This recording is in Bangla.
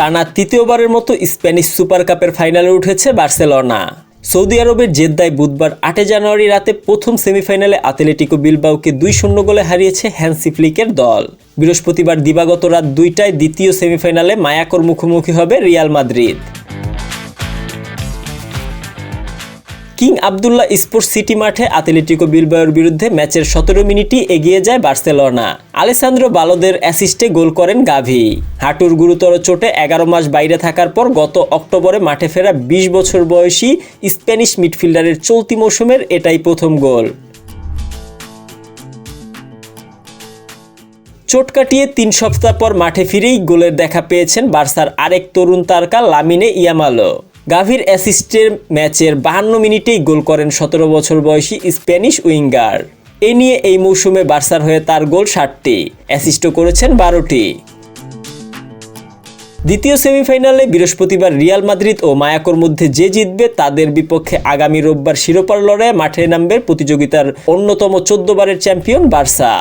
টানা তৃতীয়বারের মতো স্প্যানিশ সুপার কাপের ফাইনালে উঠেছে বার্সেলোনা। সৌদি আরবের জেদ্দায় বুধবার আটে জানুয়ারি রাতে প্রথম সেমিফাইনালে আতলেটিকো বিলবাউকে দুই শূন্য গোলে হারিয়েছে হ্যান্সি ফ্লিকের দল। বৃহস্পতিবার দিবাগত রাত দুইটায় দ্বিতীয় সেমিফাইনালে মায়াকর মুখোমুখি হবে Real Madrid. King Abdullah sports city মাঠে আতলেটিকো বিলবাওয়ের বিরুদ্ধে ম্যাচের সতেরো মিনিটই এগিয়ে যায় বার্সেলোনা। আলেসান্দ্রো বালোদের অ্যাসিস্টে গোল করেন গাভি। হাঁটুর গুরুতর চোটে এগারো মাস বাইরে থাকার পর গত অক্টোবরে মাঠে ফেরা বিশ বছর বয়সী স্প্যানিশ মিডফিল্ডারের চলতি মৌসুমের এটাই প্রথম গোল। চোট কাটিয়ে তিন সপ্তাহ পর মাঠে ফিরেই গোলের দেখা পেয়েছেন বার্সার আরেক তরুণ তারকা লামিনে ইয়ামালো গাভির অ্যাসিস্টের ম্যাচের বাহান্ন মিনিটেই গোল করেন সতেরো বছর বয়সী স্প্যানিশ উইঙ্গার। এ নিয়ে এই মৌসুমে বার্সার হয়ে তার গোল ষাটটি, অ্যাসিস্টও করেছেন বারোটি। দ্বিতীয় সেমিফাইনালে বৃহস্পতিবার রিয়াল মাদ্রিদ ও মায়াকোর মধ্যে যে জিতবে তাদের বিপক্ষে আগামী রোববার শিরোপার লড়াইয়ে মাঠে নামবে প্রতিযোগিতার অন্যতম চোদ্দ বারের চ্যাম্পিয়ন বার্সা।